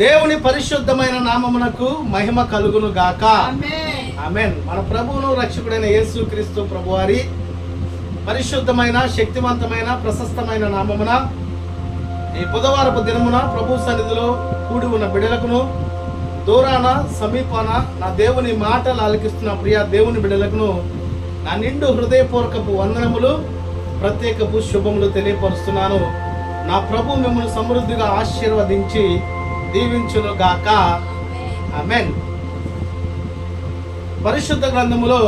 దేవుని పరిశుద్ధమైన నామమునకు మహిమ కలుగును గాక. ఆమెన్. మన ప్రభువును రక్షకుడైన యేసు క్రీస్తు ప్రభువారి పరిశుద్ధమైన శక్తివంతమైన ప్రశస్తమైన నామమున ఈ బుధవారపు దినమున ప్రభు సన్నిధిలో కూడి ఉన్న బిడలకును దూరాన సమీపాన నా దేవుని మాటలు ఆలకిస్తున్న ప్రియ దేవుని బిడలకును నా నిండు హృదయపూర్వకపు వందనములు ప్రత్యేకపు శుభములు తెలియపరుస్తున్నాను. నా ప్రభు మిమ్మల్ని సమృద్ధిగా ఆశీర్వదించి దీవించునుగాక. అమెన్ పరిశుద్ధ గ్రంథములో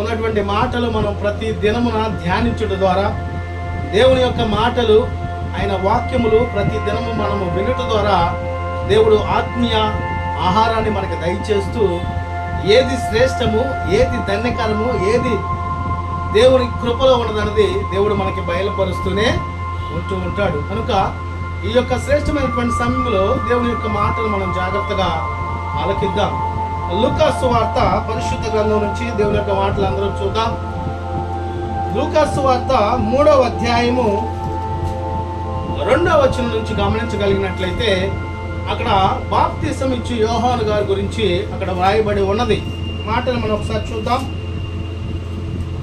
ఉన్నటువంటి మాటలు మనం ప్రతి దినమున ధ్యానించుట ద్వారా దేవుని యొక్క మాటలు ఆయన వాక్యములు ప్రతి దినము మనము వినుట ద్వారా దేవుడు ఆత్మీయ ఆహారాన్ని మనకి దయచేస్తూ ఏది శ్రేష్టము ఏది ధన్యకరము ఏది దేవుని కృపలో ఉన్నదన్నది దేవుడు మనకి బయలుపరుస్తూనే ఉంటూ ఉంటాడు. కనుక ఈ యొక్క శ్రేష్టమైనటువంటి సమయంలో దేవుని యొక్క మాటలు మనం జాగ్రత్తగా ఆలకిద్దాం. లూకాసు వార్త పరిశుద్ధ గ్రంథం నుంచి దేవుని యొక్క మాటలు అందరం చూద్దాం. లూకాసు వార్త మూడవ అధ్యాయము రెండవ వచనం నుంచి గమనించగలిగినట్లయితే అక్కడ బాప్తిసం ఇచ్చి యోహాను గారి గురించి అక్కడ వ్రాయబడి ఉన్నది. మాటలు మనం ఒకసారి చూద్దాం.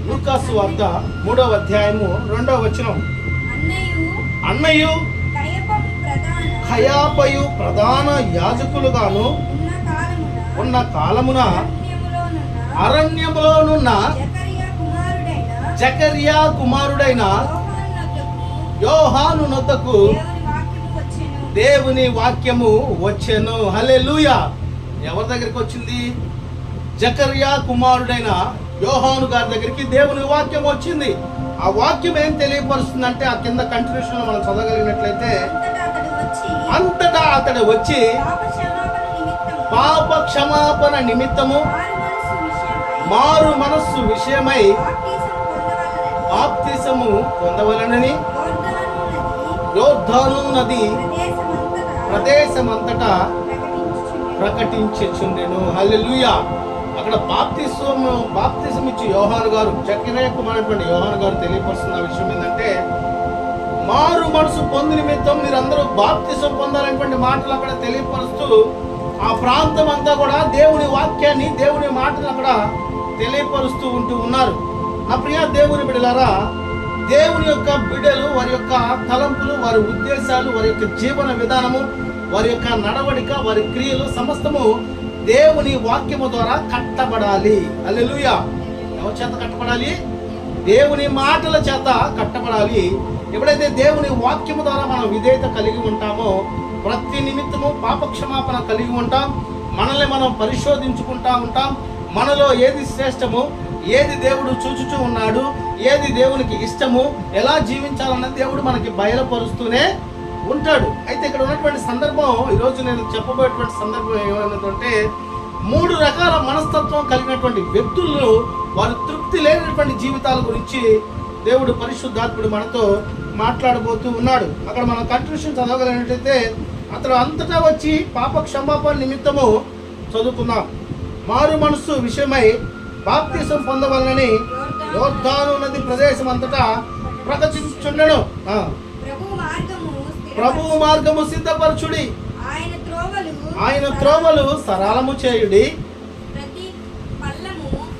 లూకాసు వార్త మూడవ అధ్యాయము రెండవ వచనం. అన్నయ్యు ప్రధాన ప్రధాన యాజకులుగాను ఉన్న కాలమున అరణ్యములోనున్న కుమారుడైన జకర్యా కుమారుడైన యోహాను నొద్దకు దేవుని వాక్యము వచ్చెను. హలే లూయా ఎవరి దగ్గరికి వచ్చింది? జకర్యా కుమారుడైన యోహాను గారి దగ్గరికి దేవుని వాక్యం వచ్చింది. ఆ వాక్యం ఏం తెలియపరుస్తుందంటే ఆ కింద కంటిన్యూషన్ మనం చదవగలిగినట్లయితే అంతటా అతడు వచ్చి పాప క్షమాపణ నిమిత్తము మారు మనస్సు విషయమై బాప్తీసం పొందవలెనని. బాప్తిసము పొందవలనని యోర్దాను యోర్ధాను నది ప్రదేశమంతటా ప్రకటించుచుండెను. హల్లెలూయా! అక్కడ బాప్తిసం బాప్తిసం ఇచ్చి యోహాను గారు చక్కెర కుమారటువంటి యోహాను గారు తెలియపరుస్తున్న విషయం ఏంటంటే మారు మనసు పొంది నిమిత్తం మీరందరూ బాప్తిసం పొందాలనేటువంటి మాటలు అక్కడ తెలియపరుస్తూ ఆ ప్రాంతం అంతా కూడా దేవుని వాక్యాన్ని దేవుని మాటలు అక్కడ తెలియపరుస్తూ ఉంటూ ఉన్నారు. నా ప్రియ దేవుని బిడలారా దేవుని యొక్క బిడ్డలు వారి యొక్క తలంపులు వారి ఉద్దేశాలు వారి యొక్క జీవన విధానము వారి యొక్క నడవడిక వారి క్రియలు సమస్తము దేవుని వాక్యము ద్వారా కట్టబడాలి. అల్లెలుయా ఎవరి చేత కట్టబడాలి? దేవుని మాటల చేత కట్టబడాలి. ఎప్పుడైతే దేవుని వాక్యము ద్వారా మనం విధేయత కలిగి ఉంటామో ప్రతి నిమిత్తము పాపక్షమాపణ కలిగి ఉంటాం. మనల్ని మనం పరిశోధించుకుంటా ఉంటాం. మనలో ఏది శ్రేష్టము ఏది దేవుడు చూచుచూ ఉన్నాడు ఏది దేవునికి ఇష్టము ఎలా జీవించాలన్నది దేవుడు మనకి బయలుపరుస్తూనే ఉంటాడు. అయితే ఇక్కడ ఉన్నటువంటి సందర్భం ఈరోజు నేను చెప్పబోయేటువంటి సందర్భం ఏమైనదంటే మూడు రకాల మనస్తత్వం కలిగినటువంటి వ్యక్తులు వారు తృప్తి లేనటువంటి జీవితాల గురించి దేవుడు పరిశుద్ధాత్ముడు మనతో మాట్లాడబోతూ ఉన్నాడు. అక్కడ మనం కంట్రిబ్యూషన్ చదవగలిగినట్లయితే అతడు అంతటా వచ్చి పాప క్షమాపణ నిమిత్తము చదువుకుందాం. మారు మనస్సు విషయమై బాప్తిసం పొందవలనని యోర్ధాను నది ప్రదేశం అంతటా ప్రకటించుండెను ప్రభు మార్గము సిద్ధపరచుడి. ఆయన త్రోవలు సరళము చేయుడి.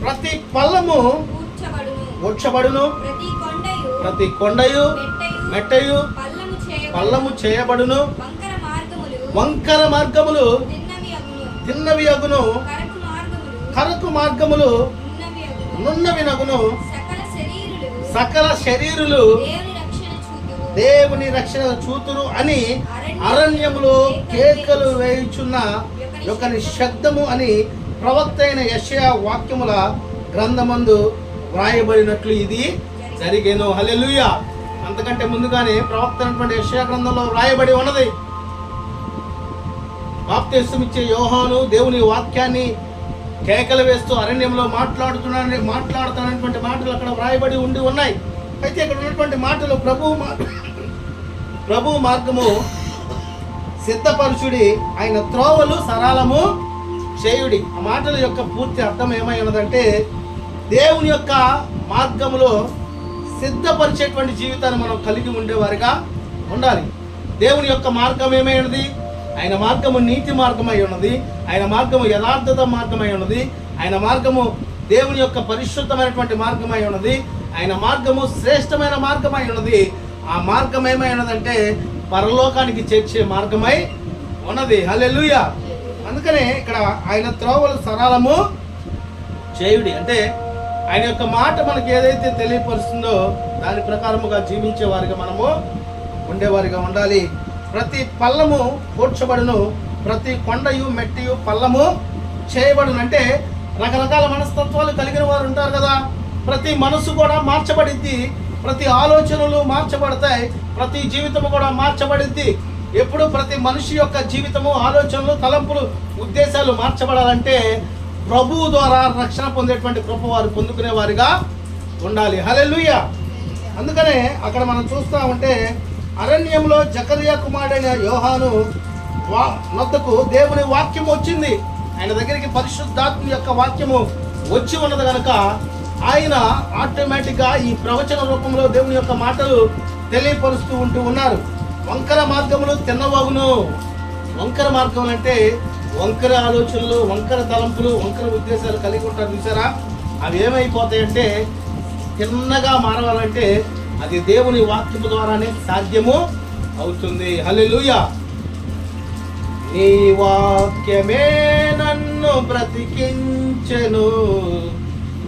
ప్రతి పల్లము వచ్చబడును ప్రతి కొండయు మెట్టయు పల్లము చేయబడును. వంకర మార్గములు తిన్నవి అగును. కరకు మార్గములు నున్నవి నగును. సకల శరీరులు దేవుని రక్షణ చూతురు. అని అరణ్యములో కేకలు వేయుచున్న ఒకని శబ్దము అని ప్రవక్త అయిన యశయా వాక్యముల గ్రంథమందు వ్రాయబడినట్లు ఇది జరిగేను. హలెలుయ అంతకంటే ముందుగానే ప్రవక్త అయినటువంటి యశయా గ్రంథంలో వ్రాయబడి ఉన్నది. బాప్తిసం యోహాను దేవుని వాక్యాన్ని కేకలు వేస్తూ అరణ్యంలో మాట్లాడుతున్నాడని మాట్లాడుతున్నటువంటి మాటలు అక్కడ వ్రాయబడి ఉండి ఉన్నాయి. అయితే ఇక్కడ ఉన్నటువంటి మాటలు ప్రభు ప్రభు మార్గము సిద్ధపరుచుడి ఆయన త్రోవలు సరళము చేయుడి. ఆ మాటల యొక్క పూర్తి అర్థం ఏమై ఉన్నదంటే దేవుని యొక్క మార్గములో సిద్ధపరిచేటువంటి జీవితాన్ని మనం కలిగి ఉండేవారిగా ఉండాలి. దేవుని యొక్క మార్గం ఏమైనది ఆయన మార్గము నీతి మార్గమై ఉన్నది. ఆయన మార్గము యథార్థత మార్గమై ఉన్నది. ఆయన మార్గము దేవుని యొక్క పరిశుద్ధమైనటువంటి మార్గమై ఉన్నది. ఆయన మార్గము శ్రేష్టమైన మార్గమై ఉన్నది. ఆ మార్గం ఏమై ఉన్నదంటే పరలోకానికి చేర్చే మార్గమై ఉన్నది. హలెలుయ అందుకనే ఇక్కడ ఆయన త్రోవలు సరళము చేయుడి. అంటే ఆయన యొక్క మాట మనకి ఏదైతే తెలియపరుస్తుందో దాని ప్రకారముగా జీవించే వారిగా మనము ఉండేవారిగా ఉండాలి. ప్రతి పల్లము కూర్చబడును. ప్రతి కొండయు మెట్టియు పల్లము చేయబడును. అంటే రకరకాల మనస్తత్వాలు కలిగిన వారు ఉంటారు కదా. ప్రతి మనసు కూడా మార్చబడిద్ది ప్రతి ఆలోచనలు మార్చబడతాయి ప్రతి జీవితము కూడా మార్చబడింది. ఎప్పుడు ప్రతి మనిషి యొక్క జీవితము ఆలోచనలు తలంపులు ఉద్దేశాలు మార్చబడాలంటే ప్రభువు ద్వారా రక్షణ పొందేటువంటి కృప వారు పొందుకునే వారిగా ఉండాలి. హలెలుయ అందుకనే అక్కడ మనం చూస్తా ఉంటే అరణ్యంలో జకరియా కుమారుడైన యోహాను వా నొద్దకు దేవుని వాక్యం వచ్చింది. ఆయన దగ్గరికి పరిశుద్ధాత్మ యొక్క వాక్యము వచ్చి ఉన్నది కనుక ఆయన ఆటోమేటిక్గా ఈ ప్రవచన రూపంలో దేవుని యొక్క మాటలు తెలియపరుస్తూ ఉంటూ ఉన్నారు. వంకర మార్గములు తిన్నవాగును. వంకర మార్గం అంటే వంకర ఆలోచనలు వంకర తలంపులు వంకర ఉద్దేశాలు కలిగి ఉంటారు చూసారా? అవి ఏమైపోతాయంటే తిన్నగా మారవాలంటే అది దేవుని వాక్యము ద్వారానే సాధ్యము అవుతుంది. హలెలుయ నీ వాక్యమే నన్ను బ్రతికించను.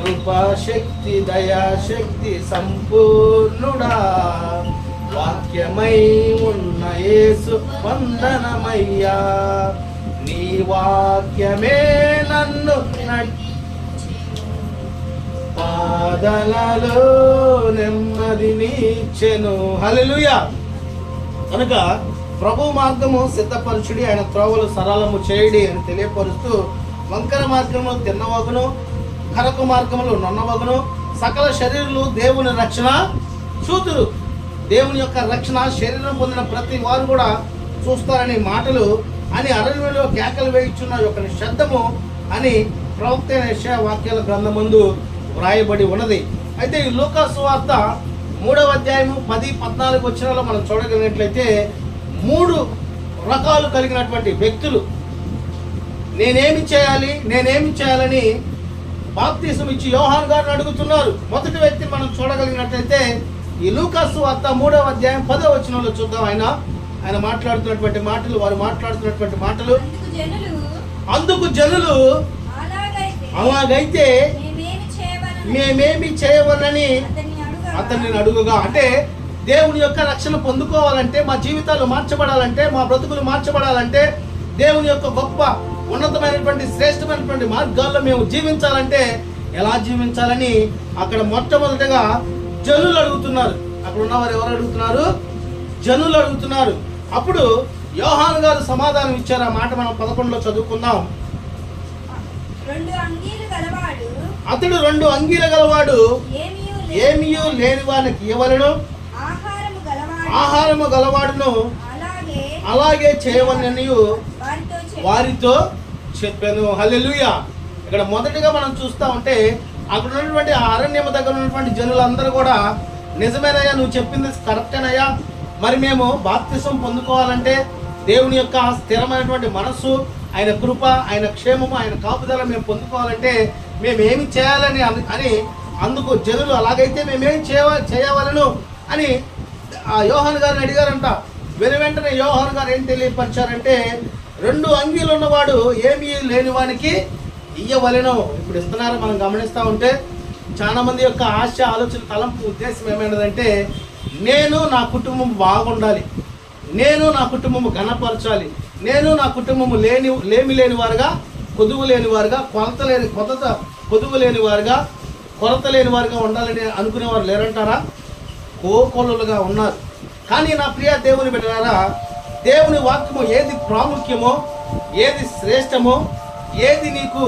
కృపాశక్తి దయాశక్తి సంపూర్ణుడా. వాక్యమై ఉన్న యేసు వందనమయ్యా. నీ వాక్యమే నన్ను పాదలలో పాదలలో నెమ్మదినిచ్చెను హల్లెలూయా. కనుక ప్రభు మార్గము సిద్ధపరచుడి ఆయన త్రోవలు సరళము చేయడి అని తెలియపరుస్తూ వంకర మార్గంలో తిన్నవగును. కరకు మార్గములు నొన్నవగును. సకల శరీరులు దేవుని రక్షణ. చూతురు దేవుని యొక్క రక్షణ శరీరం పొందిన ప్రతి వారు కూడా చూస్తారనే మాటలు అని అరణ్యంలో కేకలు వేయించున్న యొక్క శబ్దము అని ప్రవక్త అయిన వాక్యాల గ్రంథమందు వ్రాయబడి ఉన్నది. అయితే ఈ లూకాసు వార్త మూడవ అధ్యాయము పది పద్నాలుగు వచ్చినలో మనం చూడగలిగినట్లయితే మూడు రకాలు కలిగినటువంటి వ్యక్తులు. నేనేమి చేయాలి నేనేమి చేయాలని బాప్తీసం ఇచ్చి యోహాన్ గారిని అడుగుతున్నారు. మొదటి వ్యక్తిని మనం చూడగలిగినట్లయితే ఈ లూకాసు వార్త మూడవ అధ్యాయం పదో వచనంలో చూద్దాం. ఆయన ఆయన మాట్లాడుతున్నటువంటి మాటలు వారు మాట్లాడుతున్నటువంటి మాటలు. అందుకు జనులు అలాగైతే మేమేమి చేయవనని అతన్ని అడుగుగా. అంటే దేవుని యొక్క రక్షణ పొందుకోవాలంటే మా జీవితాలు మార్చబడాలంటే మా బ్రతుకులు మార్చబడాలంటే దేవుని యొక్క గొప్ప ఉన్నతమైనటువంటి శ్రేష్టమైనటువంటి మార్గాల్లో మేము జీవించాలంటే ఎలా జీవించాలని అక్కడ మొట్టమొదటిగా జనులు అడుగుతున్నారు. అక్కడ ఉన్నవారు ఎవరు అడుగుతున్నారు? జనులు అడుగుతున్నారు. అప్పుడు యోహాను గారు సమాధానం ఇచ్చారు. ఆ మాట మనం పదకొండులో చదువుకుందాం. అతడు రెండు అంగీల గలవాడు. ఏమీయు లేని వానికి ఇవ్వలను ఆహారము గలవాడు. ఆహారము గలవాడును అలాగే అలాగే చేయవలననియు వారితో చెప్పాను. హల్లెలూయా. ఇక్కడ మొదటిగా మనం చూస్తా ఉంటే అక్కడ ఉన్నటువంటి ఆ అరణ్యము దగ్గర ఉన్నటువంటి జనులందరూ కూడా నిజమేనయ్యా నువ్వు చెప్పింది కరెక్టేనయ్యా. మరి మేము బాప్తిసం పొందుకోవాలంటే దేవుని యొక్క స్థిరమైనటువంటి మనస్సు ఆయన కృప ఆయన క్షేమము ఆయన కాపుదల మేము పొందుకోవాలంటే మేము ఏమి చేయాలని అని- అందుకు జనులు అలాగైతే మేమేం చేయ చేయవలను అని ఆ యోహన్ గారిని అడిగారంట. వెను వెంటనే యోహన్ గారు ఏం తెలియపరిచారంటే రెండు అంగీలు ఉన్నవాడు ఏమీ లేని వానికి ఇయ్యవలెను. ఇప్పుడు ఇస్తున్నారో? మనం గమనిస్తూ ఉంటే చాలా మంది యొక్క ఆశ ఆలోచన తలంపు ఉద్దేశం ఏమైనదంటే నేను నా కుటుంబం బాగుండాలి. నేను నా కుటుంబము ఘనపరచాలి. నేను నా కుటుంబము లేని లేమి లేని వారుగా కొదువు లేని వారుగా కొరత లేని కొరత కొదువు లేని వారుగా కొరత లేని వారుగా ఉండాలని అనుకునేవారు లేరంటారా? కోకొలులుగా ఉన్నారు. కానీ నా ప్రియ దేవుని బిడ్డలారా దేవుని వాక్యము ఏది ప్రాముఖ్యమో ఏది శ్రేష్టమో ఏది నీకు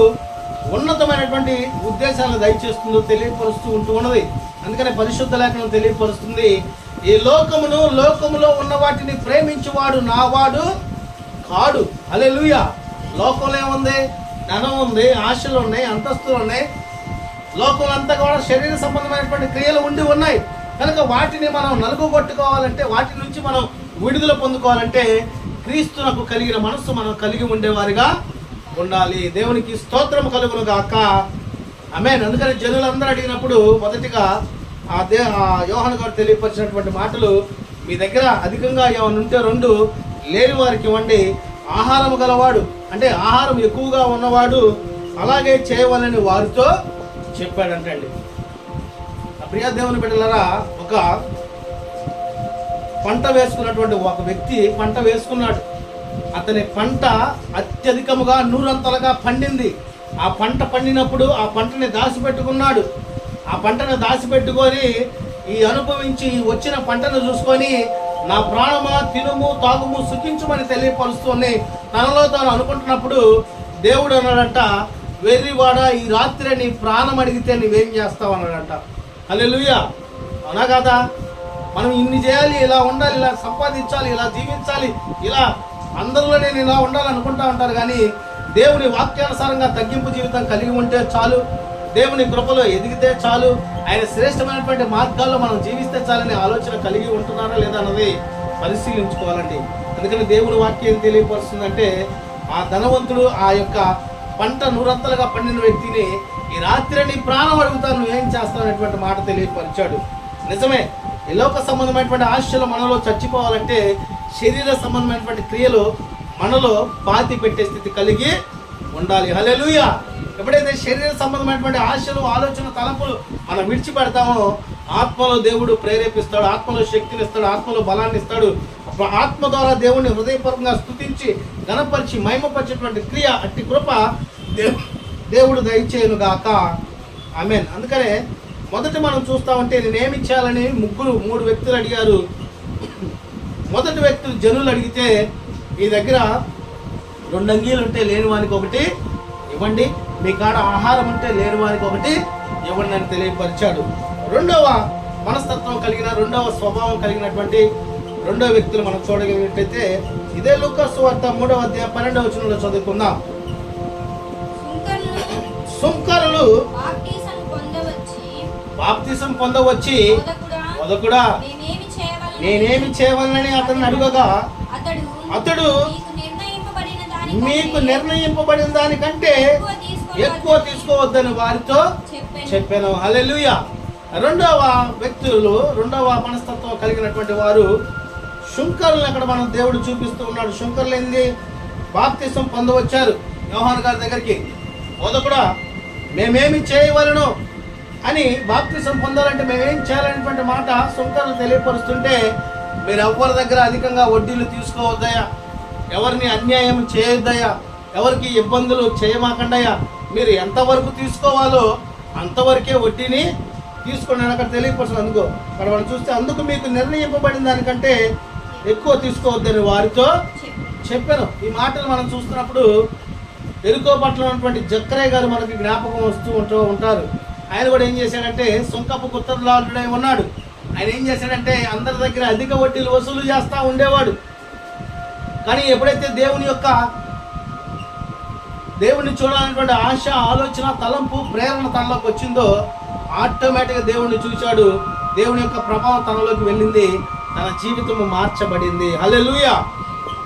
ఉన్నతమైనటువంటి ఉద్దేశాలను దయచేస్తుందో తెలియపరుస్తూ ఉంటూ ఉన్నది. అందుకనే పరిశుద్ధ లేఖనం తెలియపరుస్తుంది ఈ లోకమును లోకములో ఉన్న వాటిని ప్రేమించువాడు నావాడు కాడు. అలే లూయ లోకంలో ఏముంది? ధనం ఉంది ఆశలు ఉన్నాయి అంతస్తులు ఉన్నాయి. లోకమంతా కూడా శరీర సంబంధమైనటువంటి క్రియలు ఉండి ఉన్నాయి. కనుక వాటిని మనం నలుగుగొట్టుకోవాలంటే వాటి నుంచి మనం విడుదల పొందుకోవాలంటే క్రీస్తునకు కలిగిన మనస్సు మనం కలిగి ఉండేవారిగా ఉండాలి. దేవునికి స్తోత్రం కలుగును గాక. ఆమె అందుకని జనులందరూ అడిగినప్పుడు మొదటిగా ఆ దే ఆ యోహన్ గారు తెలియపరిచినటువంటి మాటలు మీ దగ్గర అధికంగా ఏమైనా ఉంటే రెండు లేని వారికి ఇవ్వండి. ఆహారం గలవాడు అంటే ఆహారం ఎక్కువగా ఉన్నవాడు అలాగే చేయవాలని వారితో చెప్పాడంటండి. ఆ ప్రియ దేవుని బిడ్డలరా ఒక పంట వేసుకున్నటువంటి ఒక వ్యక్తి పంట వేసుకున్నాడు. అతని పంట అత్యధికముగా నూరంతలుగా పండింది. ఆ పంట పండినప్పుడు ఆ పంటని దాచిపెట్టుకున్నాడు. ఆ పంటను దాచిపెట్టుకొని ఈ అనుభవించి వచ్చిన పంటను చూసుకొని నా ప్రాణమా తినుము తాగుము సుఖించుమని తెలియపరుస్తుంది తనలో తాను అనుకుంటున్నప్పుడు దేవుడు అన్నాడంట వెర్రివాడ ఈ రాత్రి నీ ప్రాణం అడిగితే నువ్వేం చేస్తావు? అన్నాడంట. అల్లెలుయ్య అవునా కదా? మనం ఇన్ని చేయాలి ఇలా ఉండాలి ఇలా సంపాదించాలి ఇలా జీవించాలి ఇలా అందరిలో నేను ఇలా ఉండాలనుకుంటా ఉంటారు కానీ దేవుని వాక్యానుసారంగా తగ్గింపు జీవితం కలిగి ఉంటే చాలు దేవుని కృపలో ఎదిగితే చాలు ఆయన శ్రేష్టమైనటువంటి మార్గాల్లో మనం జీవిస్తే చాలనే ఆలోచన కలిగి ఉంటున్నారా లేదా అన్నది పరిశీలించుకోవాలండి. అందుకని దేవుని వాక్యం ఏం తెలియపరుస్తుందంటే ఆ ధనవంతుడు ఆ యొక్క పంట నూరంతలుగా పండిన వ్యక్తిని ఈ రాత్రి నీ ప్రాణం అడుగుతాను నువ్వేం చేస్తావు అనేటువంటి మాట తెలియపరిచాడు. నిజమే లోక సంబంధమైనటువంటి ఆశలు మనలో చచ్చిపోవాలంటే శరీర సంబంధమైనటువంటి క్రియలు మనలో పాతి పెట్టే స్థితి కలిగి ఉండాలి. హలెలుయ ఎప్పుడైతే శరీర సంబంధమైనటువంటి ఆశలు ఆలోచన తలంపులు మనం విడిచిపెడతామో ఆత్మలో దేవుడు ప్రేరేపిస్తాడు ఆత్మలో శక్తిని ఇస్తాడు ఆత్మలో బలాన్ని ఇస్తాడు. ఆత్మ ద్వారా దేవుడిని హృదయపూర్వకంగా స్థుతించి గణపరిచి మహిమపరిచేటువంటి క్రియ అట్టి కృప దేవు- దేవుడు దయచేయను గాక మీన్ అందుకనే మొదట మనం చూస్తా ఉంటే నేనేమి చేయాలని ముగ్గురు మూడు వ్యక్తులు అడిగారు. మొదటి వ్యక్తులు జనులు అడిగితే మీ దగ్గర రెండు అంగీలు ఉంటే లేని వానికి ఒకటి ఇవ్వండి. మీ కాడ ఆహారం ఉంటే లేని వానికి ఒకటి ఇవ్వండి అని తెలియపరిచాడు. రెండవ మనస్తత్వం కలిగిన రెండవ స్వభావం కలిగినటువంటి రెండవ వ్యక్తులు మనం చూడగలిగినట్టయితే ఇదే లూకాసు వార్త మూడవ అధ్యాయం పన్నెండవ వచనంలో చదువుకుందాం. సుంకరులు బాప్తిసం పొందవచ్చి మొదకుడా? నేనేమి చేయవలనని అతన్ని అడుగగా అతడు మీకు నిర్ణయింపబడిన దానికంటే ఎక్కువ తీసుకోవద్దని వారితో చెప్పాను. హల్లెలూయా. రెండవ వ్యక్తులు రెండవ మనస్తత్వం కలిగినటువంటి వారు శుంకరులను అక్కడ మనం దేవుడు చూపిస్తూ ఉన్నాడు. శుంకరులు ఏంది? బాప్తిసం పొందవచ్చారు. యోహాన్ గారి దగ్గరికి కూడా మేమేమి చేయవలను? అని బాప్తిసం పొందాలంటే మేమేం చేయాలనేటువంటి మాట సుంకర్లు తెలియపరుస్తుంటే మీరు ఎవరి దగ్గర అధికంగా వడ్డీలు తీసుకోవద్దయా ఎవరిని అన్యాయం చేయొద్దయా ఎవరికి ఇబ్బందులు చేయమాకండయా మీరు ఎంతవరకు తీసుకోవాలో అంతవరకే వడ్డీని తీసుకోండి. అని అక్కడ తెలియపరుస్తుంది అందుకో. అక్కడ వాళ్ళు చూస్తే అందుకు మీకు నిర్ణయింపబడిన దానికంటే ఎక్కువ తీసుకోవద్దని వారితో చెప్పాను. ఈ మాటలు మనం చూస్తున్నప్పుడు ఎరుకో పట్ల ఉన్నటువంటి జక్కరయ్య గారు మనకి జ్ఞాపకం వస్తూ ఉంటూ ఉంటారు. ఆయన కూడా ఏం చేశాడంటే సుంకపు కుత్తర్లాలుడై ఉన్నాడు. ఆయన ఏం చేశాడంటే అందరి దగ్గర అధిక వడ్డీలు వసూలు చేస్తూ ఉండేవాడు. కానీ ఎప్పుడైతే దేవుని యొక్క దేవుణ్ణి చూడాలనేటువంటి ఆశ ఆలోచన తలంపు ప్రేరణ తనలోకి వచ్చిందో ఆటోమేటిక్గా దేవుణ్ణి చూశాడు. దేవుని యొక్క ప్రభావం తనలోకి వెళ్ళింది. తన జీవితము మార్చబడింది. హల్లెలూయా!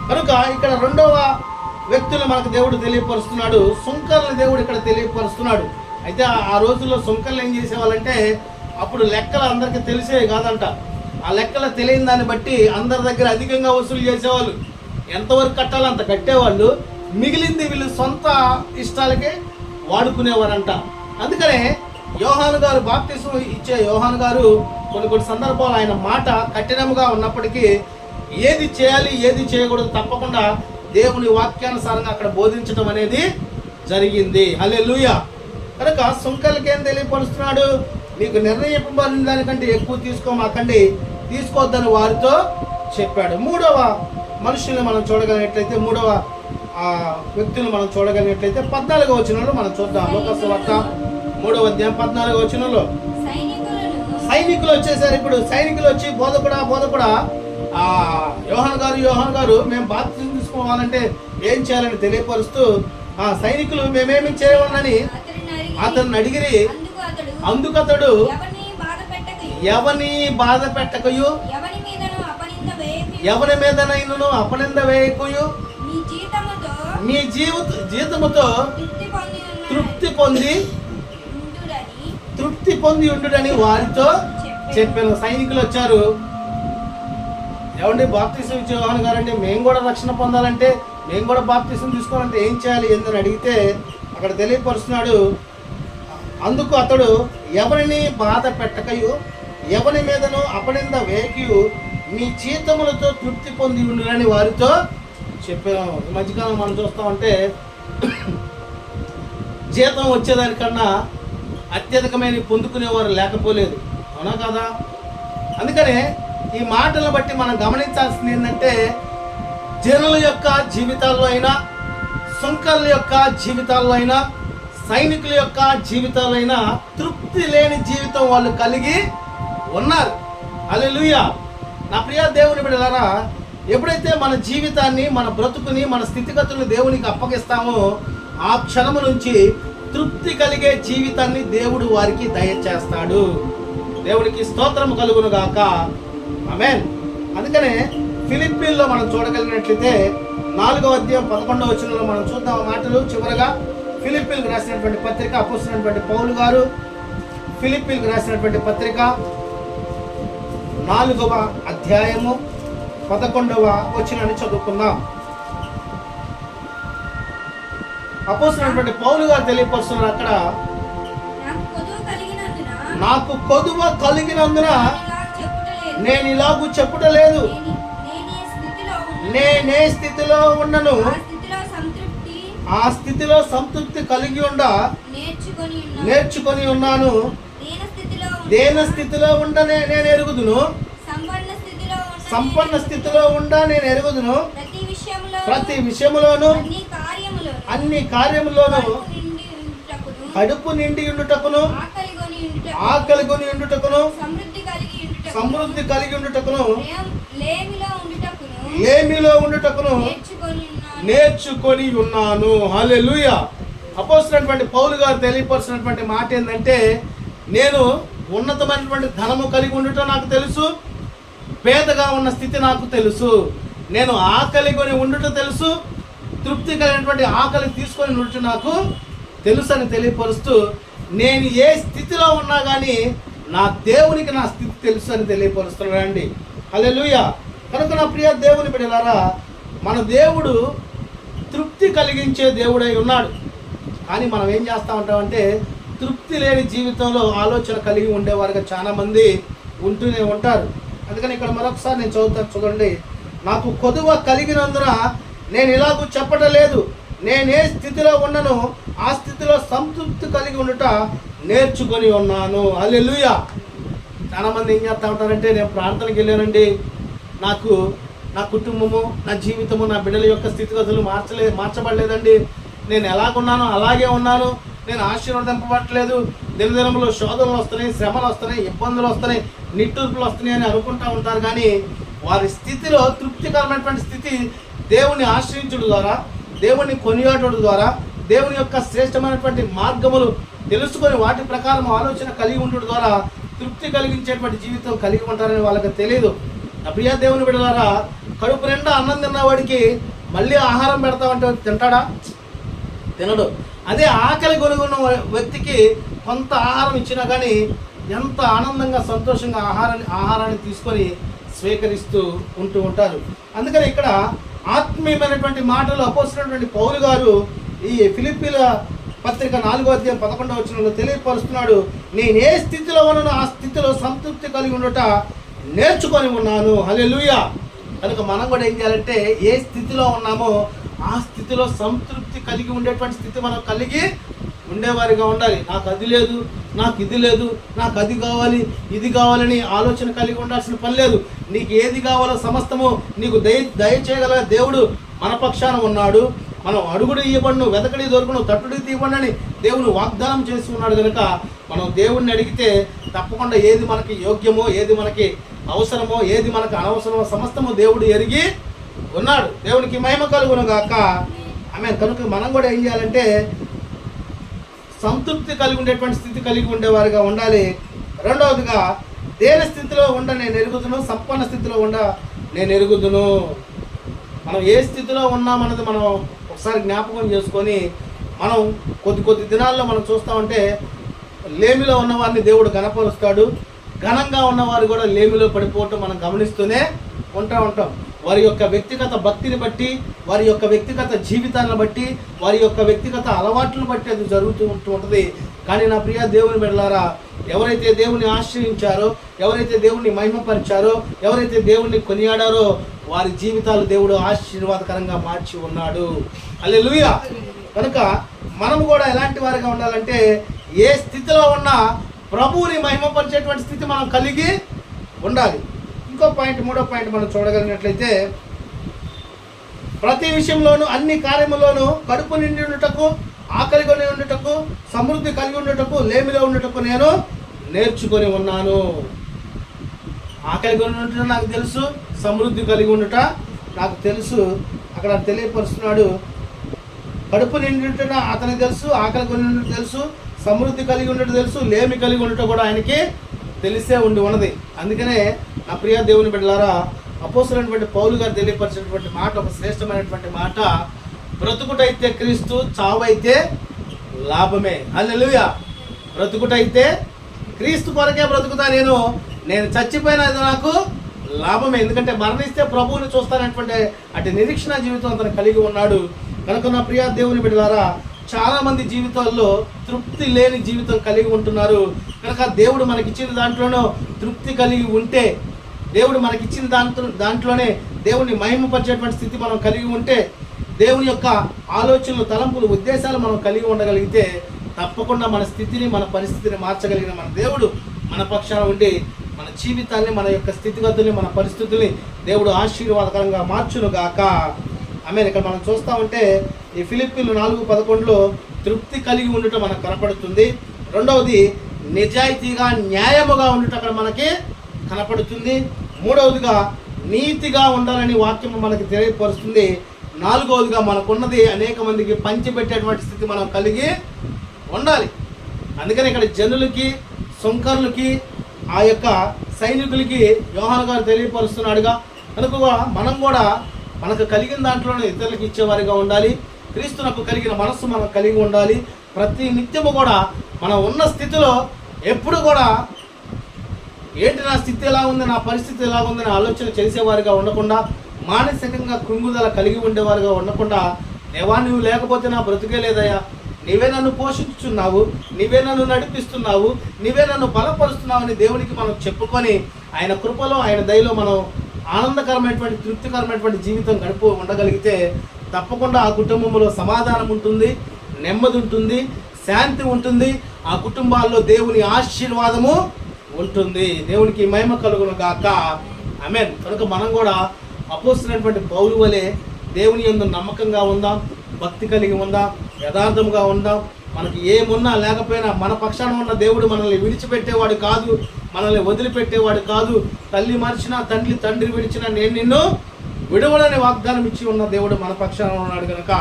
కనుక ఇక్కడ రెండవ వ్యక్తులు మనకు దేవుడు తెలియపరుస్తున్నాడు. సుంకర్ల దేవుడు ఇక్కడ తెలియపరుస్తున్నాడు. అయితే ఆ- రోజుల్లో సుంకర్లు ఏం చేసేవాళ్ళంటే అప్పుడు లెక్కలు అందరికీ తెలిసేవి కాదంట. ఆ లెక్కలు తెలియని దాన్ని బట్టి అందరి దగ్గర అధికంగా వసూలు చేసేవాళ్ళు. ఎంతవరకు కట్టాలో అంత కట్టేవాళ్ళు. మిగిలింది వీళ్ళు సొంత ఇష్టాలకే వాడుకునేవారంట. అందుకనే యోహాను గారు బాప్తిసం ఇచ్చే యోహాను గారు కొన్ని కొన్ని సందర్భాలు ఆయన మాట కఠినముగా ఉన్నప్పటికీ ఏది చేయాలి ఏది చేయకూడదు తప్పకుండా దేవుని వాక్యానుసారంగా అక్కడ బోధించడం అనేది జరిగింది. హలే కనుక సుంకలకి ఏం తెలియపరుస్తున్నాడు? మీకు నిర్ణయింపబడిన దానికంటే ఎక్కువ తీసుకోమాకండి తీసుకోవద్దని వారితో చెప్పాడు. మూడవ మనుషుల్ని మనం చూడగలిగినట్లయితే మూడవ ఆ వ్యక్తులు మనం చూడగలిగినట్లయితే పద్నాలుగో వచనంలో మనం చూద్దాం. లోకస్ వార్త మూడవ అధ్యాయం పద్నాలుగో వచనంలో. సైనికులు వచ్చేసారు ఇప్పుడు. సైనికులు వచ్చి బోధకుడా బోధకుడా ఆ యోహన్ గారు యోహన్ గారు మేము బాప్తిజం తీసుకోవాలంటే ఏం చేయాలని తెలియపరుస్తూ ఆ సైనికులు మేమేమి చేయమని అతన్ని అడిగిరి అందుకు అతడు అందుకతడు ఎవరిని బాధ పెట్టకయు? ఎవని బాధ పెట్టకయు? ఎవరి మీదనైనను అపనింద వేయకయు? మీ జీవిత జీతముతో తృప్తి పొంది తృప్తి పొంది ఉండుడని వారితో చెప్పాను. సైనికులు వచ్చారు. ఏమండి బాప్తీసం ఇచ్చే వాహన్ గారంటే మేము కూడా రక్షణ పొందాలంటే మేము కూడా బాప్తీసం తీసుకోవాలంటే ఏం చేయాలి? ఏందని అడిగితే అక్కడ తెలియపరుస్తున్నాడు అందుకు అతడు ఎవరిని బాధ పెట్టకయు ఎవరి మీదను అపనింద వేకియు మీ జీతములతో తృప్తి పొంది ఉండునని వారితో చెప్పాము ఈ మధ్యకాలం మనం చూస్తామంటే జీతం వచ్చేదానికన్నా అత్యధికమైన పొందుకునేవారు లేకపోలేదు. అవునా కదా? అందుకనే ఈ మాటలను బట్టి మనం గమనించాల్సింది ఏంటంటే జనుల యొక్క జీవితాల్లో అయినా సుంకర్ల యొక్క జీవితాల్లో అయినా సైనికుల యొక్క జీవితాలైన తృప్తి లేని జీవితం వాళ్ళు కలిగి ఉన్నారు. అలెలుయ నా ప్రియ దేవుని బిడ్డలారా ఎప్పుడైతే మన జీవితాన్ని మన బ్రతుకుని మన స్థితిగతులను దేవునికి అప్పగిస్తామో ఆ క్షణము నుంచి తృప్తి కలిగే జీవితాన్ని దేవుడు వారికి దయచేస్తాడు. దేవునికి స్తోత్రం కలుగును గాక అమెన్ అందుకనే ఫిలిప్పీన్లో మనం చూడగలిగినట్లయితే నాలుగో అధ్యాయం పదకొండవ వచనంలో మనం చూద్దాం ఆ మాటలు చివరగా. ఫిలిప్పీన్కి రాసినటువంటి పత్రిక అపోసినటువంటి పౌలు గారు ఫిలిప్పీన్కి రాసినటువంటి పత్రిక నాలుగవ అధ్యాయము పదకొండవ వచనాన్ని చదువుకుందాం. అపోసినటువంటి పౌలు గారు తెలియపరుస్తున్నారు అక్కడ. నాకు కొదువు కలిగినందున నేను ఇలాగూ చెప్పుటలేదు. నేనే స్థితిలో ఉన్నను. ఆ స్థితిలో సంతృప్తి కలిగి ఉండ నేర్చుకొని ఉన్నాను. దీన స్థితిలో ఉండనే నేను ఎరుగుదును. సంపన్న స్థితిలో ఉండ. నేను ఎరుగుదును. ప్రతి విషయంలో ప్రతి విషయములోను అన్ని కార్యములు అన్ని కార్యములోను కడుపు నిండి ఉండుటకును. ఆకలి కొని ఉండుటకును. సమృద్ధి కలిగి ఉండుటకును. సమృద్ధి కలిగి ఉండుటకును. లేం- లేమిలో ఉండుటకును. లేమిలో ఉండుటకును. నేర్చుకొని ఉన్నాను. నేర్చుకొని లూయ అపోసినటువంటి పౌలు గారు తెలియపరిచినటువంటి మాట ఏంటంటే నేను ఉన్నతమైనటువంటి ధనము కలిగి ఉండటం నాకు తెలుసు పేదగా ఉన్న స్థితి నాకు తెలుసు నేను ఆకలి కొని ఉండటం తెలుసు తృప్తి కలిగినటువంటి ఆకలి తీసుకొని ఉండటం నాకు తెలుసు అని తెలియపరుస్తూ నేను ఏ స్థితిలో ఉన్నా కానీ నా దేవునికి నా స్థితి తెలుసు అని తెలియపరుస్తున్నాడు తెలియపరుస్తున్నాడండి. హల్లెలూయ కనుక నా ప్రియ దేవుని బిడ్డలారా మన దేవుడు తృప్తి కలిగించే దేవుడై ఉన్నాడు. కానీ మనం ఏం చేస్తూ ఉంటామంటే తృప్తి లేని జీవితంలో ఆలోచన కలిగి ఉండేవారుగా చాలామంది ఉంటూనే ఉంటారు. అందుకని ఇక్కడ మరొకసారి నేను చదువుతాను చూడండి. నాకు కొదువ కలిగినందున నేను ఇలాగూ చెప్పటం లేదు నేనే స్థితిలో ఉన్నను ఆ స్థితిలో సంతృప్తి కలిగి ఉండుట నేర్చుకొని ఉన్నాను. అల్లెలుయ చాలామంది ఏం చేస్తూ ఉంటారంటే నేను ప్రార్థనకి వెళ్ళానండి. నాకు నా కుటుంబము నా జీవితము నా బిడ్డల యొక్క స్థితిగతులు మార్చలే మార్చబడలేదండి. నేను ఎలాగున్నానో అలాగే ఉన్నాను. నేను ఆశీర్వదింపబట్టలేదు దినదినములు శోధనలు వస్తున్నాయి శ్రమలు వస్తున్నాయి ఇబ్బందులు వస్తున్నాయి నిట్టూర్పులు వస్తున్నాయి అని అనుకుంటా ఉంటారు. కానీ వారి స్థితిలో తృప్తికరమైనటువంటి స్థితి దేవుని ఆశ్రయించడం ద్వారా దేవుని కొనియాడడం ద్వారా దేవుని యొక్క శ్రేష్టమైనటువంటి మార్గములు తెలుసుకొని వాటి ప్రకారం ఆలోచన కలిగి ఉండడం ద్వారా తృప్తి కలిగించేటువంటి జీవితం కలిగి ఉంటారని వాళ్ళకి తెలియదు. నా దేవుని బిడ్డలారా కడుపు నిండా అన్నం తిన్నవాడికి మళ్ళీ ఆహారం పెడతామంటే తింటాడా? తినడు. అదే ఆకలి గొలుగున్న వ్యక్తికి కొంత ఆహారం ఇచ్చినా కానీ ఎంత ఆనందంగా సంతోషంగా ఆహారాన్ని ఆహారాన్ని తీసుకొని స్వీకరిస్తూ ఉంటూ ఉంటారు. అందుకని ఇక్కడ ఆత్మీయమైనటువంటి మాటలు అపోసినటువంటి పౌరు గారు ఈ ఫిలిప్పీల పత్రిక నాలుగో అధ్యాయం పదకొండవ వచనంలో తెలియపరుస్తున్నాడు. నేను ఏ స్థితిలో ఉన్నానో ఆ స్థితిలో సంతృప్తి కలిగి ఉండట నేర్చుకొని ఉన్నాను. హల్లెలూయా. కనుక మనం కూడా ఏం చేయాలంటే ఏ స్థితిలో ఉన్నామో ఆ స్థితిలో సంతృప్తి కలిగి ఉండేటువంటి స్థితి మనం కలిగి ఉండేవారిగా ఉండాలి. నాకు అది లేదు నాకు ఇది లేదు నాకు అది కావాలి ఇది కావాలని ఆలోచన కలిగి ఉండాల్సిన పని లేదు. నీకు ఏది కావాలో సమస్తము నీకు దయ దయచేయగల దేవుడు మన పక్షాన ఉన్నాడు. మనం అడుగుడు ఇవ్వబడును వెతకడి దొరుకును తట్టుడి తీయబడి అని దేవుని వాగ్దానం చేసి ఉన్నాడు కనుక మనం దేవుణ్ణి అడిగితే తప్పకుండా ఏది మనకి యోగ్యమో ఏది మనకి అవసరమో ఏది మనకు అనవసరమో సమస్తము దేవుడు ఎరిగి ఉన్నాడు. దేవునికి మహిమ కలుగును గాక. ఆమె కనుక మనం కూడా ఏం చేయాలంటే సంతృప్తి కలిగి ఉండేటువంటి స్థితి కలిగి ఉండేవారిగా ఉండాలి. రెండవదిగా దేని స్థితిలో ఉండ నేను ఎరుగుదును సంపన్న స్థితిలో ఉండ నేను ఎరుగుదును. మనం ఏ స్థితిలో ఉన్నామన్నది మనం ఒకసారి జ్ఞాపకం చేసుకొని మనం కొద్ది కొద్ది దినాల్లో మనం చూస్తామంటే లేమిలో ఉన్నవారిని దేవుడు గణపరుస్తాడు ఘనంగా ఉన్నవారు కూడా లేమిలో పడిపోవటం మనం గమనిస్తూనే ఉంటా ఉంటాం. వారి యొక్క వ్యక్తిగత భక్తిని బట్టి వారి యొక్క వ్యక్తిగత జీవితాన్ని బట్టి వారి యొక్క వ్యక్తిగత అలవాట్లను బట్టి అది జరుగుతూ ఉంటూ ఉంటుంది. కానీ నా ప్రియ దేవుని బిడ్డలారా ఎవరైతే దేవుని ఆశ్రయించారో ఎవరైతే దేవుణ్ణి మహిమపరిచారో ఎవరైతే దేవుణ్ణి కొనియాడారో వారి జీవితాలు దేవుడు ఆశీర్వాదకరంగా మార్చి ఉన్నాడు. అల్లెలుయా కనుక మనం కూడా ఎలాంటి వారిగా ఉండాలంటే ఏ స్థితిలో ఉన్నా ప్రభువుని మహిమపరిచేటువంటి స్థితి మనం కలిగి ఉండాలి. ఇంకో పాయింట్ మూడో పాయింట్ మనం చూడగలిగినట్లయితే ప్రతి విషయంలోనూ అన్ని కార్యములోనూ కడుపు నిండి ఉండటకు ఆకలి కొని ఉండటకు సమృద్ధి కలిగి ఉండటకు లేమిలో ఉండటకు నేను నేర్చుకొని ఉన్నాను. ఆకలి కొని ఉండటం నాకు తెలుసు సమృద్ధి కలిగి ఉండట నాకు తెలుసు. అక్కడ తెలియపరుస్తున్నాడు కడుపు నిండి ఉంటున్న అతనికి తెలుసు ఆకలి కొని తెలుసు సమృద్ధి కలిగి ఉండటం తెలుసు లేమి కలిగి ఉండటం కూడా ఆయనకి తెలిసే ఉండి ఉన్నది. అందుకనే నా ప్రియ దేవుని బిడ్డలారా అపోసరైనటువంటి పౌలు గారు తెలియపరిచినటువంటి మాట ఒక శ్రేష్టమైనటువంటి మాట బ్రతుకుటైతే క్రీస్తు చావైతే లాభమే. అల్లెలుయా బ్రతుకుటైతే క్రీస్తు కొరకే బ్రతుకుతా నేను నేను చచ్చిపోయినది నాకు లాభమే. ఎందుకంటే మరణిస్తే ప్రభువుని చూస్తానటువంటి అటు నిరీక్షణ జీవితం అతను కలిగి ఉన్నాడు. కనుక నా ప్రియ దేవుని బిడ్డలారా చాలా మంది జీవితాల్లో తృప్తి లేని జీవితం కలిగి ఉంటున్నారు. కనుక దేవుడు మనకిచ్చిన దాంట్లోనూ తృప్తి కలిగి ఉంటే దేవుడు మనకిచ్చిన దాంట్లో దాంట్లోనే దేవుడిని మహిమపరిచేటువంటి స్థితి మనం కలిగి ఉంటే దేవుని యొక్క ఆలోచనలు తలంపులు ఉద్దేశాలు మనం కలిగి ఉండగలిగితే తప్పకుండా మన స్థితిని మన పరిస్థితిని మార్చగలిగిన మన దేవుడు మన పక్షాన ఉండి మన జీవితాన్ని మన యొక్క స్థితిగతుల్ని మన పరిస్థితుల్ని దేవుడు ఆశీర్వాదకరంగా మార్చును గాక ఆమె ఇక్కడ మనం చూస్తా ఉంటే ఈ ఫిలిప్పీలు నాలుగు పదకొండులో తృప్తి కలిగి ఉండటం మనకు కనపడుతుంది. రెండవది నిజాయితీగా న్యాయముగా ఉండటం అక్కడ మనకి కనపడుతుంది. మూడవదిగా నీతిగా ఉండాలని వాక్యం మనకి తెలియపరుస్తుంది. నాలుగవదిగా మనకున్నది అనేక మందికి పంచిపెట్టేటువంటి స్థితి మనం కలిగి ఉండాలి. అందుకని ఇక్కడ జనులకి సుంకర్లకి ఆ యొక్క సైనికులకి యోహాన్ గారు తెలియపరుస్తున్నాడుగా. కనుక మనం కూడా మనకు కలిగిన దాంట్లోనే ఇతరులకు ఇచ్చేవారిగా ఉండాలి. క్రీస్తునకు కలిగిన మనస్సు మనం కలిగి ఉండాలి. ప్రతి నిత్యము కూడా మనం ఉన్న స్థితిలో ఎప్పుడు కూడా ఏంటి నా స్థితి ఎలా ఉంది నా పరిస్థితి ఎలా ఉంది నా ఆలోచన చేసేవారిగా ఉండకుండా మానసికంగా కృంగుదల కలిగి ఉండేవారిగా ఉండకుండా దేవా నువ్వు లేకపోతే నా బ్రతుకే లేదయ్యా. నీవే నన్ను పోషించుచున్నావు నీవే నన్ను నడిపిస్తున్నావు నీవే నన్ను బలపరుస్తున్నావు అని దేవునికి మనం చెప్పుకొని ఆయన కృపలో ఆయన దయలో మనం ఆనందకరమైనటువంటి తృప్తికరమైనటువంటి జీవితం గడుపు ఉండగలిగితే తప్పకుండా ఆ కుటుంబంలో సమాధానం ఉంటుంది నెమ్మది ఉంటుంది శాంతి ఉంటుంది ఆ కుటుంబాల్లో దేవుని ఆశీర్వాదము ఉంటుంది. దేవునికి మహిమ కలుగును గాక. అమెన్ కనుక మనం కూడా అపోసినటువంటి పౌరు వలె దేవుని ఎందు నమ్మకంగా ఉందాం భక్తి కలిగి ఉందాం యథార్థముగా ఉందాం మనకి ఏమున్నా లేకపోయినా మన పక్షాన ఉన్న దేవుడు మనల్ని విడిచిపెట్టేవాడు కాదు మనల్ని వదిలిపెట్టేవాడు కాదు. తల్లి మరిచినా తండ్రి తండ్రి విడిచినా నేను నిన్ను విడవడని వాగ్దానం ఇచ్చి ఉన్న దేవుడు మన పక్షాన ఉన్నాడు కనుక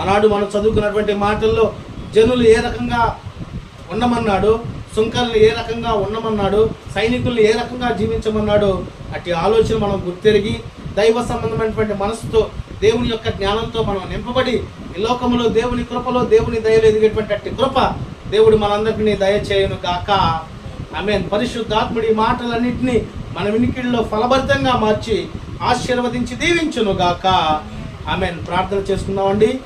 ఆనాడు మనం చదువుకున్నటువంటి మాటల్లో జనులు ఏ రకంగా ఉండమన్నాడు సుంకర్లు ఏ రకంగా ఉండమన్నాడు సైనికుల్ని ఏ రకంగా జీవించమన్నాడు అట్టి ఆలోచన మనం గుర్తెరిగి దైవ సంబంధమైనటువంటి మనసుతో దేవుని యొక్క జ్ఞానంతో మనం నింపబడి ఈ లోకములో దేవుని కృపలో దేవుని దయలో ఎదిగేటువంటి కృప దేవుడు మనందరినీ దయచేయను గాక. ఆమె పరిశుద్ధాత్ముడి మాటలన్నింటినీ మన వినికిడిలో ఫలభరితంగా మార్చి ఆశీర్వదించి దీవించును గాక. ఆమె ప్రార్థన చేసుకుందామండి.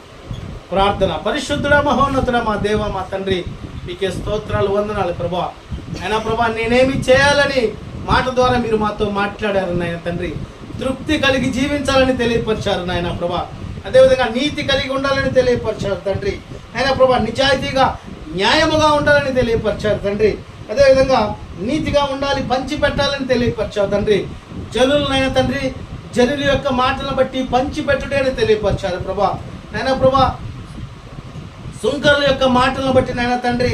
ప్రార్థన. పరిశుద్ధుడ మహోన్నతుడ మా దేవ మా తండ్రి మీకే స్తోత్రాలు వందనాలు ప్రభా. అయినా ప్రభా నేనేమి చేయాలని మాట ద్వారా మీరు మాతో మాట్లాడారు నాయన తండ్రి. తృప్తి కలిగి జీవించాలని తెలియపరిచారు నాయన ప్రభా. అదేవిధంగా నీతి కలిగి ఉండాలని తెలియపరిచారు తండ్రి. అయినా ప్రభా నిజాయితీగా న్యాయముగా ఉండాలని తెలియపరిచారు తండ్రి. అదేవిధంగా నీతిగా ఉండాలి పంచిపెట్టాలని తెలియపరిచావు తండ్రి. జనులనైనా తండ్రి జనుల యొక్క మాటలను బట్టి పంచిపెట్టుడే అని తెలియపరిచారు ప్రభా. నైనా ప్రభా సుంకరుల యొక్క మాటలను బట్టి నాయన తండ్రి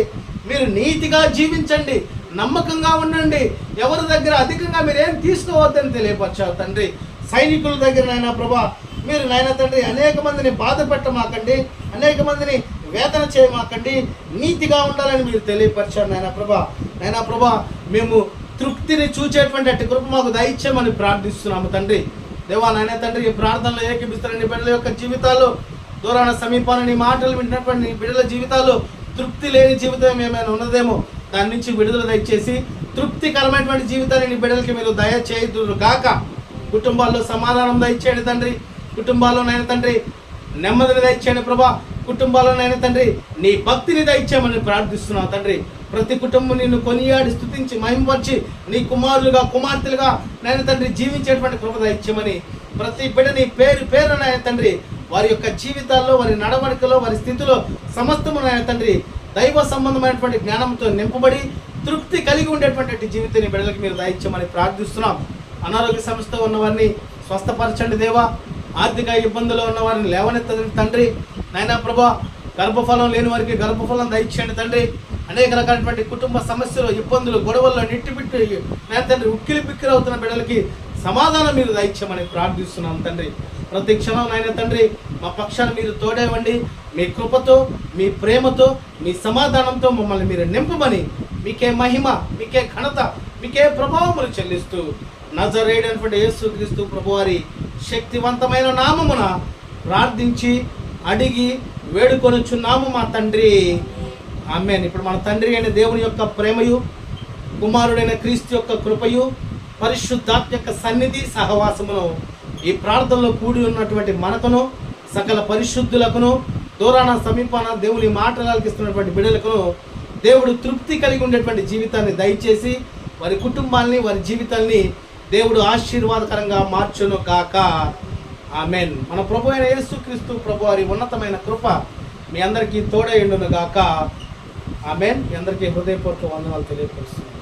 మీరు నీతిగా జీవించండి నమ్మకంగా ఉండండి. ఎవరి దగ్గర అధికంగా మీరేం తీసుకోవద్దని తెలియపరిచారు తండ్రి. సైనికుల దగ్గర నాయన ప్రభా మీరు నాయన తండ్రి అనేక మందిని బాధ పెట్టమాకండి అనేక మందిని వేదన చేయమాకండి నీతిగా ఉండాలని మీరు తెలియపరిచారు నాయన ప్రభా. నాయన ప్రభా మేము తృప్తిని చూచేటువంటి అట్టి కృప మాకు దయచేయమని ప్రార్థిస్తున్నాము తండ్రి. దేవా నాయన తండ్రి ఈ ప్రార్థనలో ఏకీపిస్తున్న నీ బిడ్డల యొక్క జీవితాలు దూరాన సమీపాన నీ మాటలు వింటున్నటువంటి నీ బిడ్డల జీవితాలు తృప్తి లేని జీవితం ఏమైనా ఉన్నదేమో దాని నుంచి విడుదల దయచేసి తృప్తికరమైనటువంటి జీవితాన్ని నీ బిడ్డలకి మీరు దయచేయుదురు కాక కుటుంబాల్లో సమాధానం దయచేయండి తండ్రి. కుటుంబాల్లో నాయన తండ్రి నెమ్మదిని దయచేయండి ప్రభా. కుటుంబాల్లో నాయన తండ్రి నీ భక్తిని దయచేయమని ప్రార్థిస్తున్నావు తండ్రి. ప్రతి కుటుంబం నిన్ను కొనియాడి స్థుతించి మహిమపరిచి నీ కుమారులుగా కుమార్తెలుగా నాయన తండ్రి జీవించేటువంటి కృప దయచేయమని ప్రతి బిడ్డని పేరు పేరు నాయన తండ్రి వారి యొక్క జీవితాల్లో వారి నడవడికలో వారి స్థితిలో సమస్తము నాయన తండ్రి దైవ సంబంధమైనటువంటి జ్ఞానంతో నింపబడి తృప్తి కలిగి ఉండేటువంటి జీవితాన్ని బిడ్డలకు మీరు దయచేయమని ప్రార్థిస్తున్నాం. అనారోగ్య సమస్యతో ఉన్నవారిని స్వస్థపరచండి దేవా. ఆర్థిక ఇబ్బందులు ఉన్న వారిని లేవనెత్తదండి తండ్రి. నాయనా ప్రభా గర్భఫలం లేని వారికి గర్భఫలం దయచేయండి తండ్రి. అనేక రకాలైనటువంటి కుటుంబ సమస్యలు ఇబ్బందులు గొడవల్లో నిట్టిపిట్టు నాయన తండ్రి ఉక్కిలి పిక్కిరి అవుతున్న బిడ్డలకి సమాధానం మీరు దయచేయమని ప్రార్థిస్తున్నాం తండ్రి. ప్రతి క్షణం నాయన తండ్రి మా పక్షాన్ని మీరు తోడేవండి మీ కృపతో మీ ప్రేమతో మీ సమాధానంతో మమ్మల్ని మీరు నింపమని మీకే మహిమ మీకే ఘనత మీకే ప్రభావములు చెల్లిస్తూ నజరేడైనటువంటి యేసుక్రీస్తు ప్రభువారి శక్తివంతమైన నామమున ప్రార్థించి అడిగి వేడుకొనుచున్నాము మా తండ్రి. ఆమెన్. ఇప్పుడు మన తండ్రి అయిన దేవుని యొక్క ప్రేమయు కుమారుడైన క్రీస్తు యొక్క కృపయు పరిశుద్ధాత్మ యొక్క సన్నిధి సహవాసమును ఈ ప్రార్థనలో కూడి ఉన్నటువంటి మనకును సకల పరిశుద్ధులకును దూరాన సమీపాన దేవుని మాటలు ఆలకిస్తున్నటువంటి బిడ్డలకును దేవుడు తృప్తి కలిగి ఉండేటువంటి జీవితాన్ని దయచేసి వారి కుటుంబాల్ని వారి జీవితాల్ని దేవుడు ఆశీర్వాదకరంగా మార్చును గాక. ఆమెన్. మన ప్రభు అయిన యేసుక్రీస్తు ప్రభు వారి ఉన్నతమైన కృప మీ అందరికీ తోడైండును గాక. ఆమెన్. మీ అందరికీ హృదయపూర్వక వందనాలు తెలియపరుస్తున్నాను.